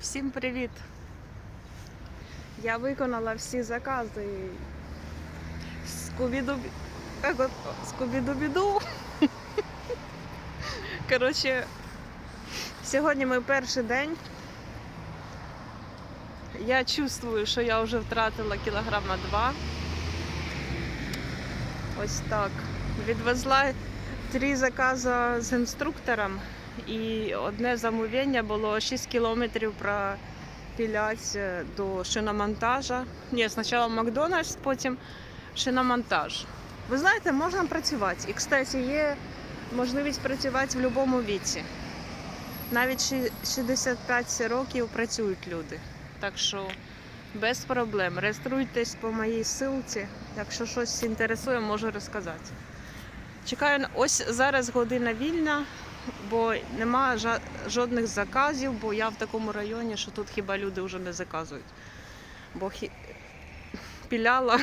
Всім привіт! Я виконала всі закази. Скубіду-біду. Коротше, сьогодні мій перший день. Я чувствую, що я вже втратила кілограм два. Ось так. Відвезла три закази з інструктором. І одне замовлення було 6 кілометрів пропіляти до шиномонтажа. Ні, спочатку Макдональдс, потім шиномонтаж. Ви знаєте, можна працювати. І, кстати, є можливість працювати в будь-якому віці. Навіть 65 років працюють люди. Так що без проблем. Реєструйтесь по моїй ссылці. Якщо щось інтересує, можу розказати. Чекаю, ось зараз година вільна, бо нема жодних заказів, бо я в такому районі, що тут хіба люди вже не заказують. Бо хі... піляла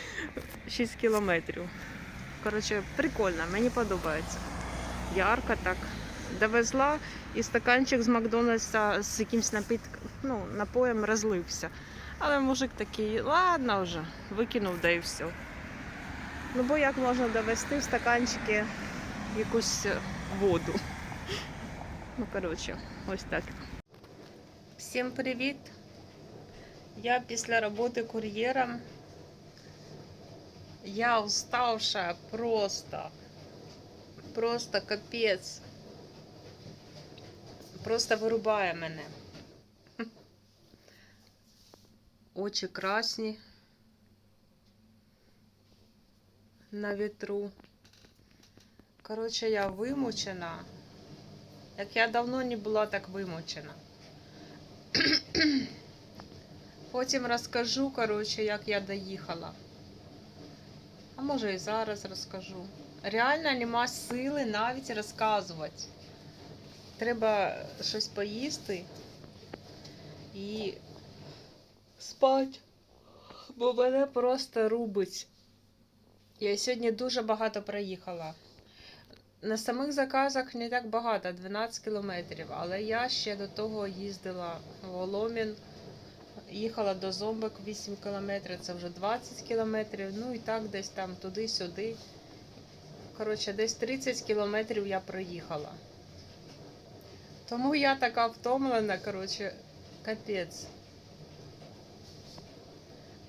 6 кілометрів. Коротше, прикольно, мені подобається. Ярко так. Довезла і стаканчик з Макдональдса з якимсь напит... ну, напоєм розлився. Але мужик такий, ладно вже, викинув, да і все. Ну бо як можна довести в стаканчики якусь е, воду. Ну, коротше, ось так. Всім привіт! Я після роботи кур'єром. Я уставша просто. Просто капець. Просто вирубає мене. Очі красні на вітру. Коротше, я вимучена. Як я давно не була так вимучена. Потім розкажу, коротше, як я доїхала. А може і зараз розкажу. Реально нема сили навіть розказувати. Треба щось поїсти і спати. Бо мене просто рубить. Я сьогодні дуже багато проїхала. На самих заказах не так багато, 12 кілометрів, але я ще до того їздила в Воломін, їхала до Зомбик 8 кілометрів, це вже 20 кілометрів, ну і так десь там туди-сюди. Коротше, десь 30 кілометрів я проїхала. Тому я така втомлена, коротше, капець.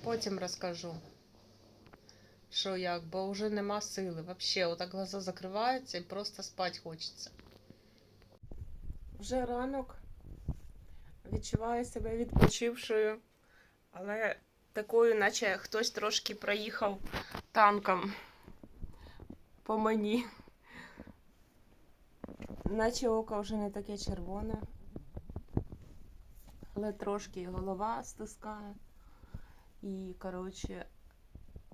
Потім розкажу що як, бо вже нема сили. Вообще, отак глаза закриваються і просто спати хочеться. Вже ранок. Відчуваю себе відпочившою, але такою, наче хтось трошки проїхав танком по мені. Наче око вже не таке червоне, але трошки голова стискає. І, коротше,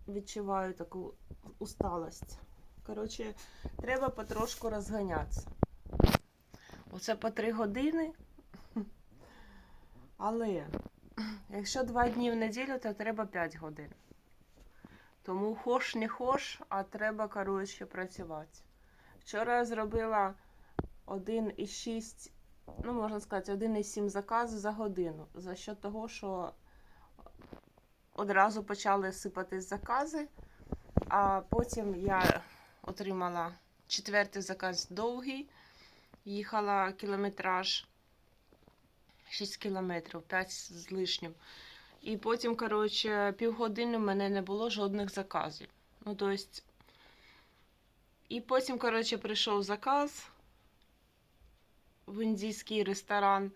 відчуваю таку усталость. Коротше, треба потрошку розганятися. Оце по три години. Але якщо два дні в неділю, то треба 5 годин. Тому хош не хош, а треба, коротше, працювати. Вчора я зробила 1,6, ну, можна сказати, 1,7 заказу за годину. За що того, що одразу почали сипатись закази, а потім я отримала четвертий заказ довгий, їхала кілометраж 6 кілометрів, 5 з лишнім. І потім, коротше, півгодини в мене не було жодних заказів. Ну, то есть... І потім, коротше, прийшов заказ в індійський ресторан.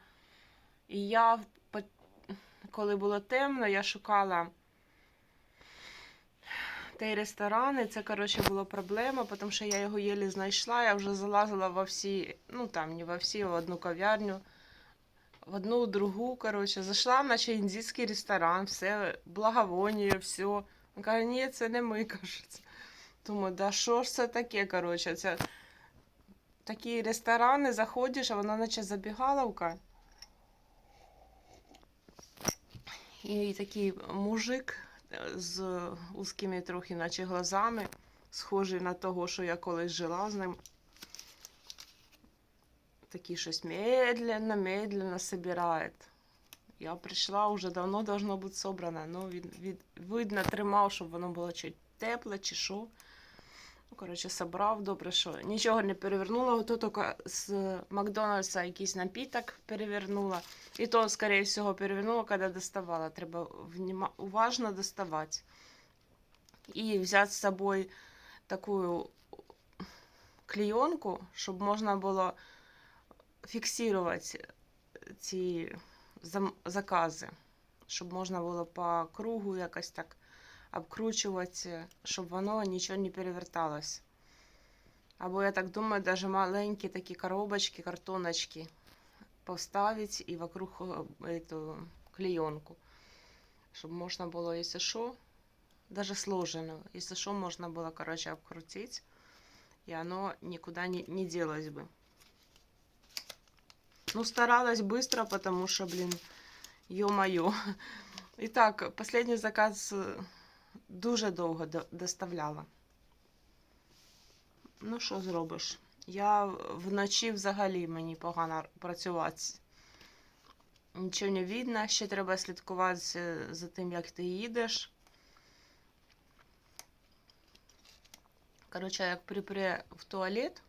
І я коли було темно, я шукала той ресторан, і це, коротше, була проблема, тому що я його єлі знайшла, я вже залазила во всі, ну там не во всі, а в одну кав'ярню, в одну, в другу, коротше, зайшла, наче індійський ресторан, все, благовонія, все. Він каже, ні, це не ми, кажуть. Думаю, да що ж це таке, коротше, це такі ресторани, заходиш, а вона наче забігаловка. І такий мужик е, з узкими трохи, наче глазами, схожий на того, що я колись жила з ним. такий щось медленно, медленно собирає. Я прийшла, вже давно должно бути собрано. Ну, він, від, видно, тримав, щоб воно було чи тепле, чи що. Ну, коротше, собрав, добре, що нічого не перевернула. Ото тільки з Макдональдса якийсь напіток перевернула. І то, скоріше всього, перевернула, коли доставала. Треба уважно доставати. І взяти з собою таку клейонку, щоб можна було фіксувати ці закази, щоб можна було по кругу якось так обкручувати, щоб воно нічого не переверталось. Або, я так думаю, даже маленькі такі коробочки, картоночки поставить і вокруг е, эту клейонку, щоб можна було, якщо що, даже сложено, если что, можно было, короче, обкрутить, и оно никуда не, не делось бы. Ну, старалась быстро, потому что, блин, ё-моё. Итак, последний заказ е, дуже довго доставляла. Ну, що зробиш? Я вночі взагалі мені погано працювати. Нічого не видно, ще треба слідкувати е, за тим, як ти їдеш. Коротше, як припре в туалет,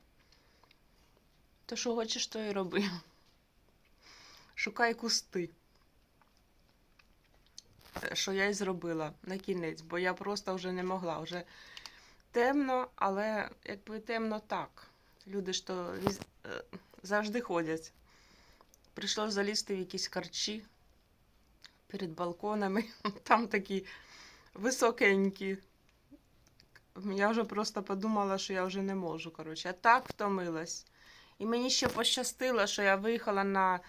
то що хочеш, то і роби. Шукай кусти. Що я й зробила на кінець, бо я просто вже не могла. Вже темно, але якби темно так. Люди ж то е, завжди ходять. Прийшлося залізти в якісь карчі перед балконами. Там такі високенькі. Я вже просто подумала, що я вже не можу. Коротше, я так втомилась. І мені ще пощастило, що я виїхала на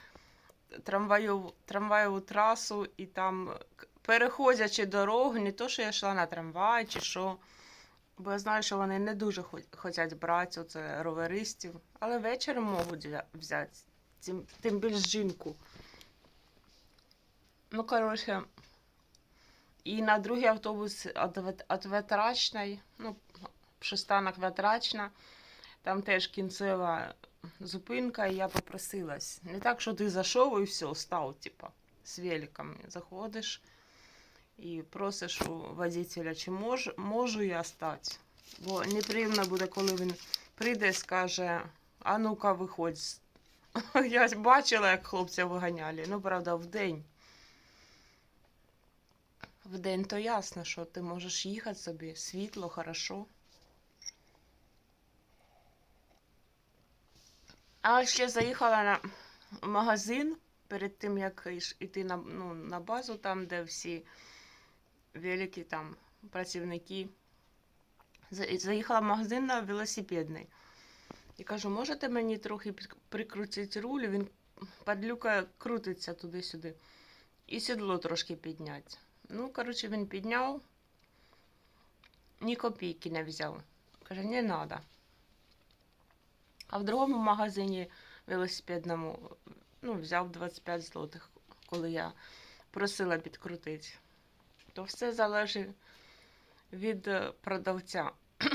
трамваю, трамваєву трасу, і там, переходячи дорогу, не то, що я йшла на трамвай чи що. Бо я знаю, що вони не дуже хочуть брати оце роверистів, але вечором можуть взяти, тим, тим більш жінку. Ну, коротше, і на другий автобус від, ветрачної, ну, пристанок ветрачна, там теж кінцева зупинка, і я попросилась. Не так, що ти зайшов і все, став, типа, з великом. Заходиш і просиш у водителя, чи мож, можу я стати. Бо неприємно буде, коли він прийде і скаже, а ну-ка, виходь. Я бачила, як хлопця виганяли. Ну, правда, вдень. Вдень то ясно, що ти можеш їхати собі, світло, хорошо. А ще заїхала на магазин перед тим, як йти на, ну, на базу, там, де всі великі там працівники. Заїхала в магазин на велосипедний. І кажу, можете мені трохи прикрутити руль? Він падлюка крутиться туди-сюди. І сідло трошки підняти. Ну, коротше, він підняв, ні копійки не взяв. Каже, не треба. А в другому магазині велосипедному ну, взяв 25 злотих, коли я просила підкрутити. То все залежить від е, продавця.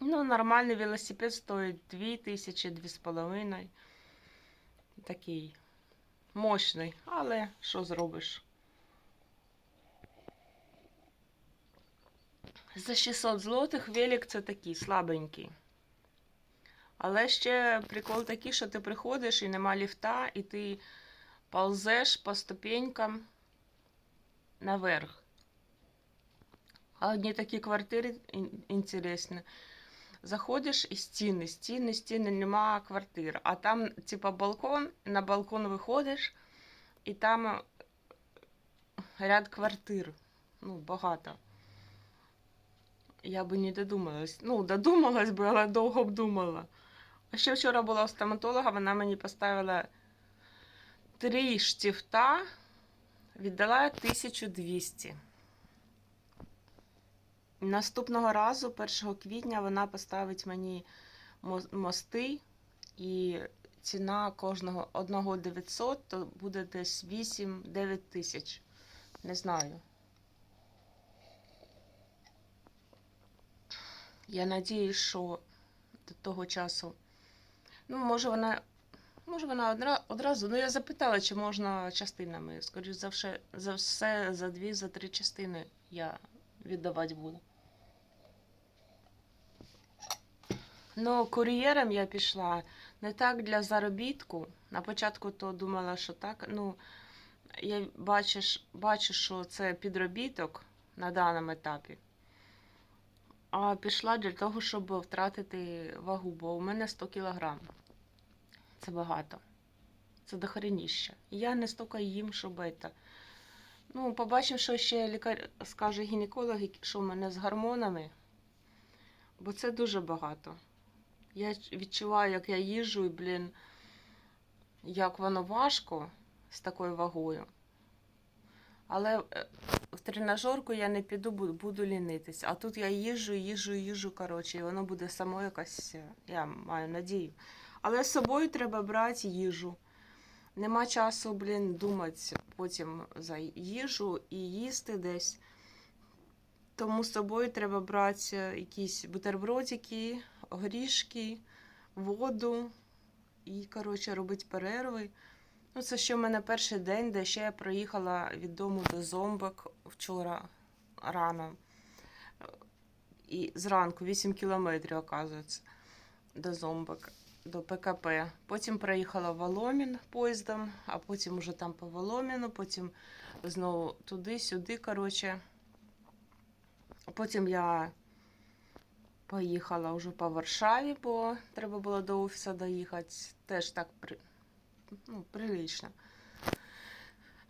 ну, нормальний велосипед стоїть 2 тисячі, 2,5. Такий мощний, але що зробиш? За 600 злотих велик це такий слабенький. Але ще прикол такий, що ти приходиш і нема ліфта, і ти ползеш по ступенькам наверх. Одні такі квартири інтересні. Заходиш і стіни, стіни, стіни, нема квартир. А там, типа, балкон, на балкон виходиш, і там е, ряд квартир. Ну, багато. Я би не додумалась. Ну, додумалась би, але довго б думала. А ще вчора була у стоматолога, вона мені поставила три штифта, віддала 1200. Наступного разу, 1 квітня, вона поставить мені мости, і ціна кожного одного 900, то буде десь 8-9 тисяч. Не знаю. Я надіюсь, що до того часу Ну, може, вона. Може, вона одра, одразу. Ну, я запитала, чи можна частинами. Скоріше за все, за все, за дві, за три частини я віддавати буду. Ну, кур'єром я пішла не так для заробітку. На початку то думала, що так. Ну, я бачиш, бачу, що це підробіток на даному етапі. А пішла для того, щоб втратити вагу, бо у мене 100 кілограм. Це багато. Це дохреніще. І я не стільки їм, щоб це. Ну, побачив, що ще лікар скаже гінеколог, що в мене з гормонами, бо це дуже багато. Я відчуваю, як я їжу, і, блін, як воно важко з такою вагою. Але е, в тренажерку я не піду, буду лінитись. А тут я їжу, їжу, їжу, коротше, і воно буде само якось, е, я маю надію. Але з собою треба брати їжу. Нема часу, блін, думати потім за їжу і їсти десь. Тому з собою треба брати якісь бутербродики, горішки, воду і, коротше, робити перерви. Ну, це ще в мене перший день, де ще я проїхала від дому до зомбок вчора рано. І зранку 8 кілометрів, оказується, до зомбок, до ПКП. Потім проїхала в Воломін поїздом, а потім уже там по Воломіну, потім знову туди-сюди, коротше. Потім я поїхала вже по Варшаві, бо треба було до офісу доїхати. Теж так при... ну, прилично.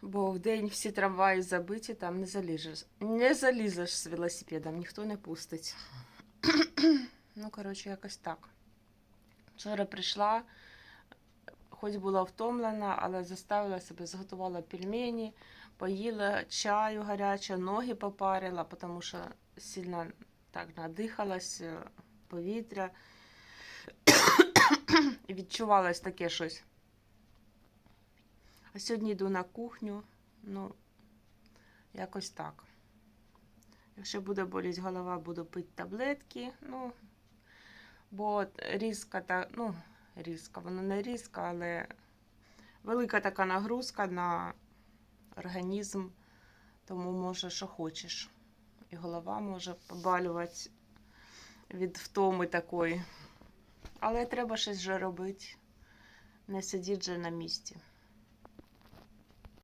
Бо в день всі трамваї забиті, там не залізеш. Не залізеш з велосипедом, ніхто не пустить. ну, коротше, якось так. Вчора прийшла, хоч була втомлена, але заставила себе, зготувала пельмені, поїла чаю гаряче, ноги попарила, тому що сильно так надихалась, е, повітря. І відчувалось таке щось. А сьогодні йду на кухню. Ну, якось так. Якщо буде боліти голова, буду пити таблетки. Ну, бо різка та, ну, різка, воно не різка, але велика така нагрузка на організм, тому може, що хочеш. І голова може побалювати від втоми такої. Але треба щось вже робити. Не сидіть вже на місці.